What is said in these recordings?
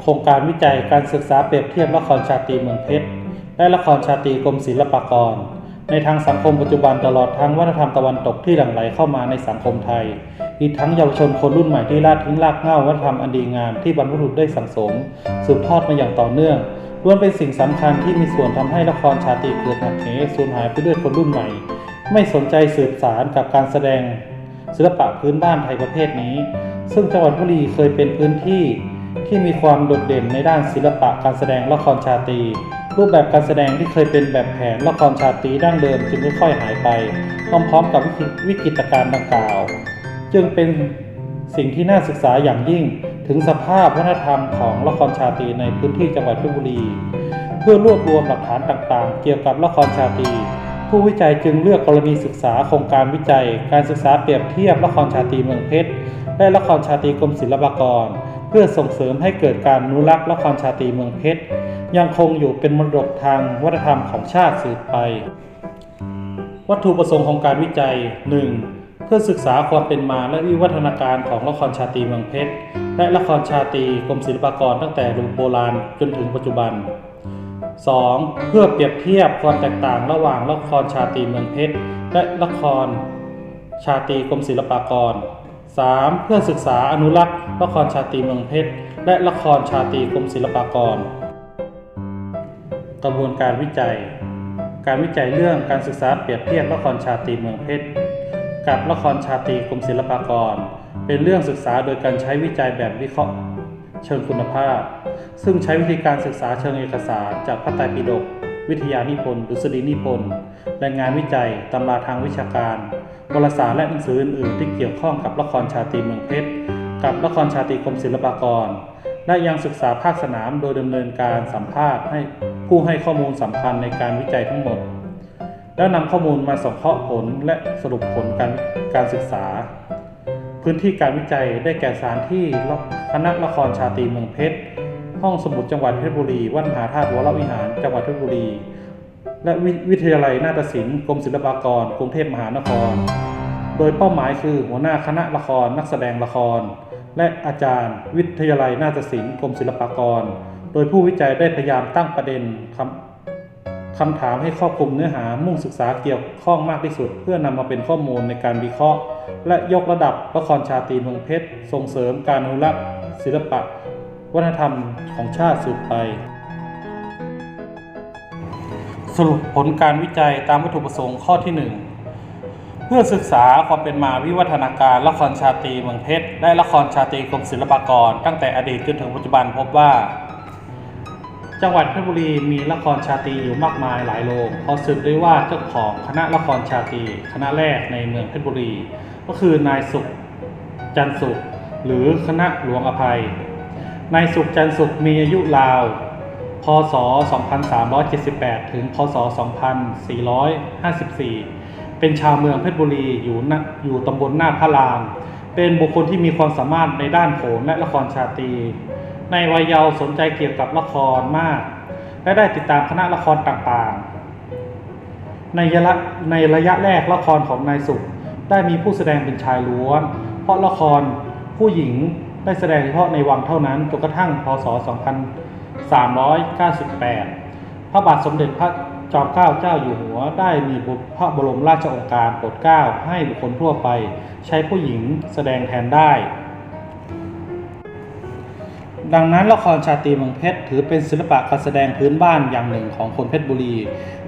โครงการวิจัยการศึกษาเปรียบเทียบละครชาตรีเมืองเพชรและละครชาตรีกรมศิลปากร ในทางสังคมปัจจุบันตลอดทั้งวัฒนธรรมตะวันตกที่หลั่งไหลเข้ามาในสังคมไทย อีกทั้งเยาวชนคนรุ่นใหม่ที่ลาดทิ้งรากเหง้าวัฒนธรรมอันดีงามที่บรรพบุรุษได้สั่งสม สืบทอดมาอย่างต่อเนื่องล้วนเป็นสิ่งสำคัญที่มีส่วนทำให้ละครชาตรีเกิดหักเหสูญหายไปด้วยคนรุ่นใหม่ ไม่สนใจสืบสารกับการแสดงศิลปะพื้นบ้านไทยประเภทนี้ ซึ่งจังหวัดบุรีเคยเป็นพื้นที่ ที่มีความโดดเด่นในด้านศิลปะการแสดงละครชาตรีรูปแบบการแสดงที่เคยเป็นแบบแผนละครชาตรีดั้งเดิมจึงค่อยๆหายไปพร้อมๆกับวิกฤตกฤตการณ์ดังกล่าว จึงเป็นสิ่งที่น่าศึกษาอย่างยิ่งถึงสภาพวัฒนธรรมของละครชาตรีในพื้นที่จังหวัดเพชรบุรี เพื่อรวบรวมหลักฐานต่างๆ เกี่ยวกับละครชาตรีผู้วิจัยจึงเลือกกรณีศึกษาโครงการวิจัย การศึกษาเปรียบเทียบละครชาตรีเมืองเพชรและละครชาตรีกรมศิลปากร เพื่อส่งเสริมให้เกิดการอนุรักษ์ละครชาตรีเมืองเพชร ยังคงอยู่เป็นมรดกทางวัฒนธรรมของชาติสืบไป วัตถุประสงค์ของการวิจัย 1. เพื่อศึกษาความเป็นมาและวิวัฒนาการของละครชาตรีเมืองเพชร และละครชาตรีกรมศิลปากรตั้งแต่รุ่นโบราณจนถึงปัจจุบัน 2. เพื่อเปรียบเทียบความแตกต่างระหว่างละครชาตรีเมืองเพชร และละครชาตรีกรมศิลปากร 3. เพื่อศึกษาอนุรักษ์ละครชาตรีเมืองเพชร และละครชาตรีกรมศิลปากร กระบวนการวิจัย การวิจัยเรื่องการศึกษาเปรียบเทียบละครชาตรีเมืองเพชร กับละครชาตรีกรมศิลปากร เป็นเรื่องศึกษาโดยการใช้วิจัยแบบวิเคราะห์ เชิงคุณภาพ ซึ่งใช้วิธีการศึกษาเชิงเอกสารจากพระไตรปิฎกวิทยานิพนธ์ดุษฎีนิพนธ์และงานวิจัยตำราทางวิชาการ วารสารและหนังสืออื่นๆ ที่เกี่ยวข้องกับละครชาตรีเมืองเพชร กับละครชาตรีกรมศิลปากร และยังศึกษาภาคสนามโดยดำเนินการสัมภาษณ์ให้ผู้ให้ข้อมูลสำคัญในการวิจัยทั้งหมด แล้วนำข้อมูลมาสังเคราะห์ผลและสรุปผลการการศึกษา พื้นที่การวิจัยได้แก่สถานที่คณะละครชาตรีเมืองเพชร ห้องสมุดจังหวัดเพชรบุรีวัดมหาธาตุวรวิหารจังหวัดเพชรบุรี และววิทยาลัยนาฏศิลป์กรมศิลปากร กรุงเทพมหานคร โดยเป้าหมายคือหัวหน้าคณะละครนักแสดงละคร และอาจารย์ วิทยาลัยนาฏศิลป์กรมศิลปากร โดยผู้วิจัยได้พยายามตั้งประเด็นคำคำถามให้ครอบคลุมเนื้อหามุ่งศึกษาเกี่ยวข้องมากที่สุด เพื่อนำมาเป็นข้อมูลในการวิเคราะห์ และยกระดับละครชาตรีเมืองเพชรส่งเสริมการอนุรักษ์ศิลปะ วัฒนธรรมของชาติสืบไป รุปผลการวิจัยตามวัตถุประสงค์ข้อที่ 1 เพื่อศึกษาความเป็นมาวิวัฒนาการละครชาตรีเมืองเพชรและละครชาตรีกรมศิลปากร ตั้งแต่อดีตจนถึงปัจจุบันพบว่า จังหวัดเพชรบุรีมีละครชาตรีอยู่มากมายหลายโรงพอสืบได้ว่าเจ้าของคณะละครชาตรีคณะแรกในเมืองเพชรบุรี ก็คือนายสุขจันสุข หรือคณะหลวงอภัยนายสุขจันสุขมีอายุราว พศ 2378 ถึง พศ 2454 เป็นชาวเมืองเพชรบุรีอยู่ณอยู่ตำบลหน้าพระราม เป็นบุคคลที่มีความสามารถในด้านโขนและละครชาตรี ในวัยเยาว์สนใจเกี่ยวกับละครมาก และได้ติดตามคณะละครต่างๆ ในระในระยะแรกละครของนายสุข ได้มีผู้แสดงเป็นชายล้วน เพราะละครผู้หญิงได้แสดงเฉพาะในวังเท่านั้นจนกระทั่ง พศ 2 398 พระบาทสมเด็จพระจอมเกล้าเจ้าอยู่หัวได้มีพระบรมราชองการโปรดเกล้าให้บุคคลทั่วไป ใช้ผู้หญิงแสดงแทนได้ ดังนั้นละครชาตรีเมืองเพชรถือเป็นศิลปะการแสดงพื้นบ้านอย่างหนึ่งของคนเพชรบุรี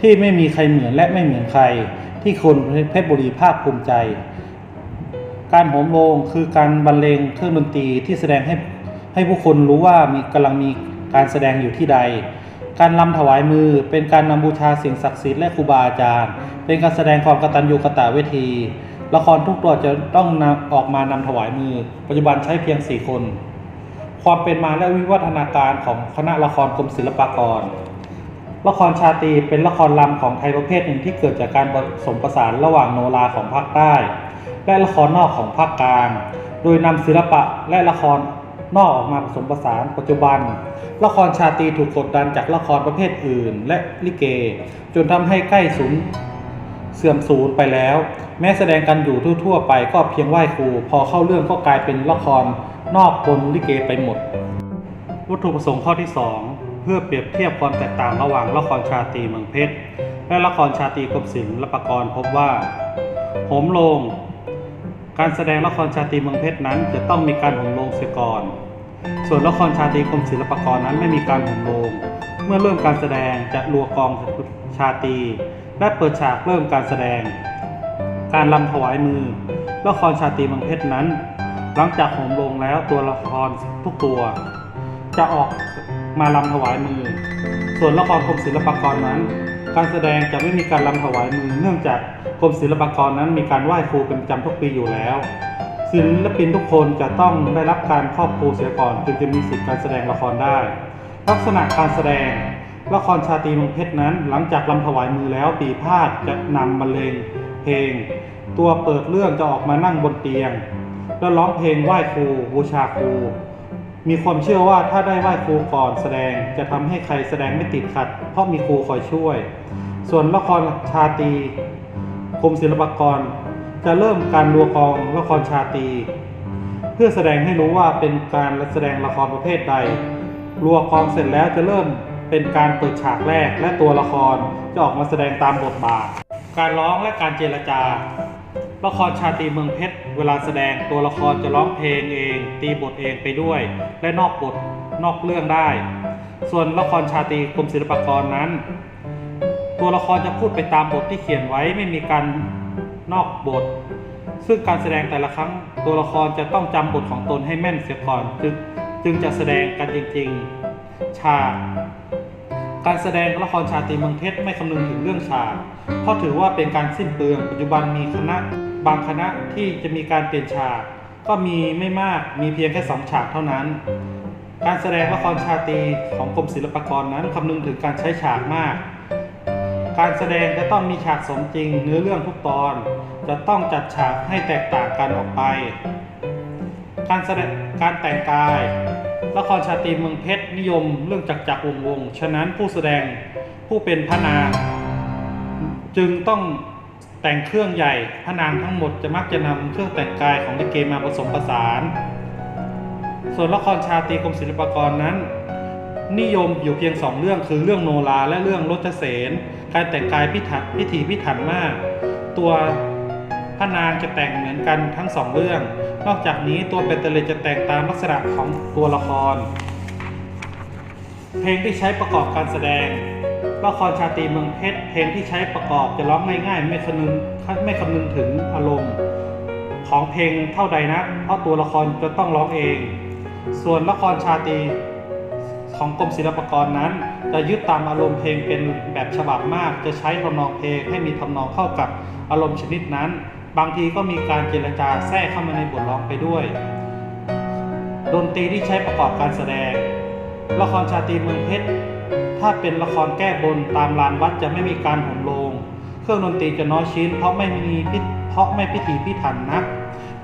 ที่ไม่มีใครเหมือนและไม่เหมือนใคร ที่คนเพชรบุรีภาคภูมิใจ การโหมโรงคือการบรรเลงเครื่องดนตรีที่แสดงให้ให้ผู้คนรู้ว่ามีกำลังมี การแสดงอยู่ที่ใด การลำถวายมือเป็นการนำบูชาสิ่งศักดิ์สิทธิ์และครูบาอาจารย์ เป็นการแสดงความกตัญญูกตเวที ละครทุกตัวจะต้องนำออกมานำถวายมือ ปัจจุบันใช้เพียง4คน ความเป็นมาและวิวัฒนาการของคณะละครกรมศิลปากร ละครชาตีเป็นละครลำของไทยประเภทหนึ่งที่เกิดจากการผสมผสานระหว่างโนราของภาคใต้ และละครนอกของภาคกลาง โดยนำศิลปะและละคร นอกออกมาผสมผสานปัจจุบัน ละครชาตรีถูกกดดันจากละครประเภทอื่น และลิเก จนทำให้ใกล้สูญเสื่อมสูญไปแล้ว แม้แสดงกันอยู่ทั่ว ๆ ไปก็เพียงไหว้ครู พอเข้าเรื่องก็กลายเป็นละครนอกปนลิเกไปหมด วัตถุประสงค์ข้อที่ 2 เพื่อเปรียบเทียบความแตกต่างระหว่างละครชาตรีเมืองเพชรและละครชาตรีกรมศิลปากรพบว่าโหมโลง การแสดงละครชาตรีเมืองเพชรนั้นจะต้องมีการโหมโลงเสียก่อน ส่วนละครชาตรีกรมศิลปากรนั้นไม่มีการโหมโลง เมื่อเริ่มการแสดงจะรัวกองชาตรีและเปิดฉากเริ่มการแสดง การลำถวายมือ ละครชาตรีเมืองเพชรนั้น หลังจากโหมลงแล้วตัวละครทุกตัว จะออกมาลำถวายมือ ส่วนละครกรมศิลปากรนั้น การแสดงจะไม่มีการลำถวายมือเนื่องจากกรมศิลปากรนั้นมีการไหว้ครูเป็นประจำทุกปีอยู่แล้ว ศิลปินทุกคนจะต้องได้รับการครอบครูเสียก่อนจึงจะมีสิทธิการแสดงละครได้ ลักษณะการแสดงละครชาตรีมงเพชรนั้น หลังจากลำถวายมือแล้วปีพาดจะนำบรรเลงเพลง ตัวเปิดเรื่องจะออกมานั่งบนเตียง แล้วร้องเพลงไหว้ครูบูชาครู มีความเชื่อว่าถ้าได้ไหว้ครูก่อนแสดงจะทำให้ใครแสดงไม่ติดขัด เพราะมีครูคอยช่วย ส่วนละครชาตีกรมศิลปากร จะเริ่มการรัวกองละครชาตี เพื่อแสดงให้รู้ว่าเป็นการแสดงละครประเภทใด รัวกองเสร็จแล้วจะเริ่มเป็นการเปิดฉากแรกและตัวละครจะออกมาแสดงตามบทบาท การร้องและการเจรจา ละครชาตรีเมืองเพชร เวลาแสดงตัวละครจะร้องเพลงเอง ตีบทเองไปด้วย และนอกบทนอกเรื่องได้ ส่วนละครชาตรีกรมศิลปากรนั้น ตัวละครจะพูดไปตามบทที่เขียนไว้ไม่มีการนอกบท ซึ่งการแสดงแต่ละครั้งตัวละครจะต้องจำบทของตนให้แม่นเสียก่อนจึงจึงจะแสดงกันจริงๆ ฉากการแสดงละครชาตรีเมืองเพชรไม่คำนึงถึงเรื่องฉากเพราะถือว่าเป็นการสิ้นเปลืองปัจจุบันมีคณะ บางคณะที่จะมีการเปลี่ยนฉาก ก็มีไม่มากมีเพียงแค่สองฉากเท่านั้น การแสดงละครชาตรีของกรมศิลปากรนั้นคำนึงถึงการใช้ฉากมาก การแสดงจะต้องมีฉากสมจริงเนื้อเรื่องทุกตอน จะต้องจัดฉากให้แตกต่างกันออกไป การแสดงการแต่งกายละครชาตรีเมืองเพชรนิยมเรื่องจักจักรวงวง ฉะนั้นผู้แสดงผู้เป็นพระนางจึงต้อง แต่งเครื่องใหญ่พระนางทั้งหมดจะมักจะนำเครื่องแต่งกายของลิเกมาผสมผสาน ส่วนละครชาตรีกรมศิลปากรนั้น นิยมอยู่เพียงสองเรื่องคือเรื่องโนราและเรื่องรถเสนการแต่งกายพิถันพิถีพิถันมาก ตัวพระนางจะแต่งเหมือนกันทั้งสองเรื่อง นอกจากนี้ตัวเบตเตเลจะแต่งตามลักษณะของตัวละคร เพลงที่ใช้ประกอบการแสดง ละครชาตรีเมืองเพชรเพลงที่ใช้ประกอบจะร้องง่ายๆ ไม่คำนึงไม่คำนึงถึงอารมณ์ ของเพลงเท่าใดนะเพราะตัวละครจะต้องร้องเอง ส่วนละครชาตรีของกรมศิลปากรนั้น จะยึดตามอารมณ์เพลงเป็นแบบฉบับมาก จะใช้ทำนองเพลงให้มีทำนองเข้ากับอารมณ์ชนิดนั้น บางทีก็มีการเจรจาแทรกเข้ามาในบทร้องไปด้วยดนตรีที่ใช้ประกอบการแสดง ละครชาตรีเมืองเพชร ถ้าเป็นละครแก้บนตามลานวัดจะไม่มีการห่มโลง เครื่องดนตรีจะน้อยชิ้น เพราะไม่มีพิเพราะไม่พิถีพิถันนัก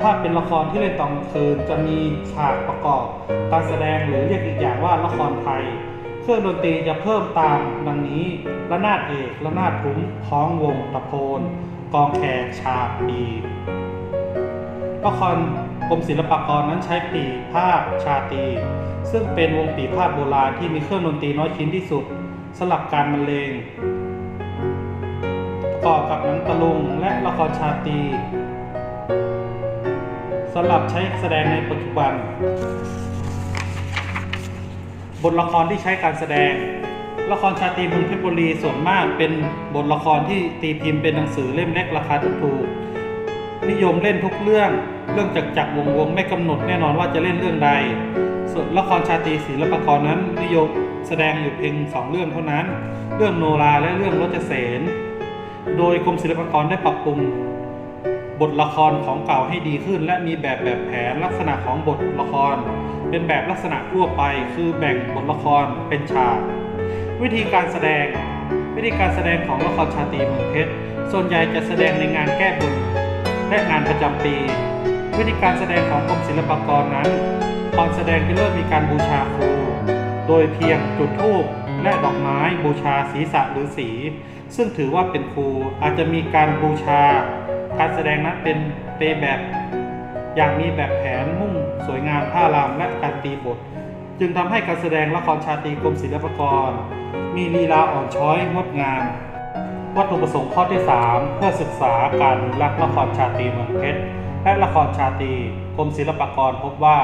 ถ้าเป็นละครที่เล่นตอนคืนจะมีฉากประกอบการแสดงหรือเรียกอีกอย่างว่าละครไทย เครื่องดนตรีจะเพิ่มตามดังนี้ระนาดเอกระนาดทุ้มคล้องวงตะโพนกองแขกฉาบปีละคร กรมศิลปากรนั้นใช้ปีภาพชาตี ซึ่งเป็นวงปีพาดโบราณที่มีเครื่องดนตรีน้อยชิ้นที่สุดสลับการบรรเลงประกอบกับหนังตะลุงและละครชาตีสำหรับใช้แสดงในปัจจุบัน บทละครที่ใช้การแสดง ละครชาตรีเมืองเพชรบุรีส่วนมากเป็นบทละครที่ตีพิมพ์เป็นหนังสือเล่มเล็กราคาถูกๆ นิยมเล่นทุกเรื่อง เรื่องจักจักรวงวงไม่กำหนดแน่นอนว่าจะเล่นเรื่องใด ส่วนละครชาตรีศิลปกรนั้นนิยมแสดงอยู่เพียงสองเรื่องเท่านั้น เรื่องโนราและเรื่องรจเสนโดยกรมศิลปากรได้ปรับปรุงบทละครของเก่าให้ดีขึ้น และมีแบบแบบแผนลักษณะของบทละคร เป็นแบบลักษณะทั่วไป คือแบ่งบทละครเป็นฉาก วิธีการแสดง วิธีการแสดงของละครชาตรีเมืองเพชรส่วนใหญ่จะแสดงในงานแก้บน และงานประจำปี วิธีการแสดงของกรมศิลปากรนั้น ตอนแสดงจะเริ่มมีการบูชาครู โดยเพียงจุดธูปและดอกไม้บูชาศีรษะหรือสี ซึ่งถือว่าเป็นครูอาจจะมีการบูชา การแสดงนั้นเป็นเปแบบอย่างมีแบบแผนมุ่งสวยงามท่ารำและการตีบท จึงทำให้การแสดงละครชาตรีกรมศิลปากร มีลีลาอ่อนช้อยงดงาม วัตถุประสงค์ข้อที่ 3 เพื่อศึกษาการอนุรักษ์ละครชาตรีเมืองเพชรและละครชาตรีกรมศิลปากรพบว่า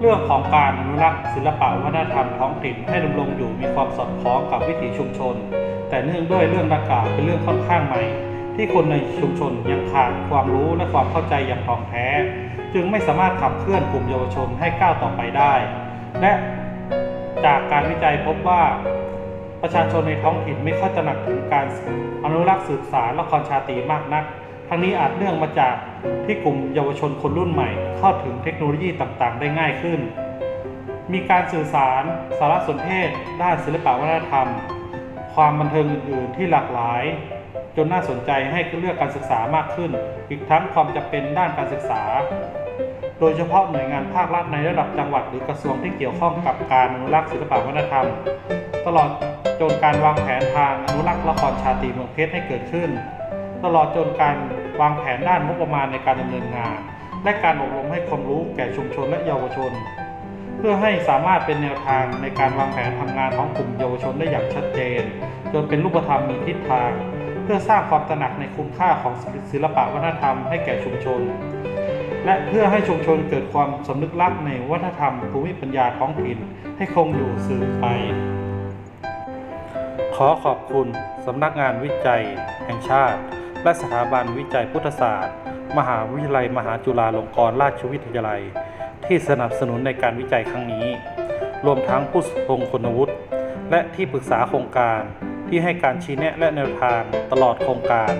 เรื่องของการอนุรักษ์ศิลปะวัฒนธรรมท้องถิ่นให้ดำรงอยู่มีความสอดคล้องกับวิถีชุมชน แต่เนื่องด้วยเรื่องดังกล่าวเป็นเรื่องค่อนข้างใหม่ ที่คนในชุมชนยังขาดความรู้และความเข้าใจอย่างถ่องแท้ จึงไม่สามารถขับเคลื่อนกลุ่มเยาวชนให้ก้าวต่อไปได้ และจากการวิจัยพบว่า ประชาชนในท้องถิ่นไม่ค่อยตระหนักถึงการอนุรักษ์สืบสารละครชาตรีมากนัก ทั้งนี้อาจเนื่องมาจากที่กลุ่มเยาวชนคนรุ่นใหม่ เข้าถึงเทคโนโลยีต่างๆ ได้ง่ายขึ้น มีการสื่อสาร สารสนเทศ ด้านศิลปวัฒนธรรม ความบันเทิงอื่นๆที่หลากหลาย จนน่าสนใจให้เลือกการศึกษามากขึ้น อีกทั้งความจำเป็นด้านการศึกษา โดยเฉพาะหน่วยงานภาครัฐในระดับจังหวัดหรือกระทรวงที่เกี่ยวข้องกับการอนุรักษ์ศิลปวัฒนธรรม ตลอดจนการวางแผนทางอนุรักษ์ละครชาตรีเมืองเพชรให้เกิดขึ้น ตลอดจนการวางแผนด้านงบประมาณในการดำเนินงาน และการอบรมให้ความรู้แก่ชุมชนและเยาวชน เพื่อให้สามารถเป็นแนวทางในการวางแผนทำงานของกลุ่มเยาวชนได้อย่างชัดเจน จนเป็นรูปธรรมมีทิศทาง เพื่อสร้างความตระหนักในคุณค่าของศิลปะวัฒนธรรมให้แก่ชุมชน และเพื่อให้ชุมชนเกิดความสำนึกรักในวัฒนธรรมภูมิปัญญาท้องถิ่นให้คงอยู่สืบไป ขอขอบคุณสำนักงานวิจัย แห่งชาติ และสถาบันวิจัยพุทธศาสตร์ มหาวิทยาลัย มหาจุฬาลงกรณราชวิทยาลัย ที่สนับสนุนในการวิจัยครั้งนี้ รวมทั้งผู้ทรงคุณวุฒิและที่ปรึกษาโครงการที่ให้การชี้แนะและแนวทางตลอดโครงการ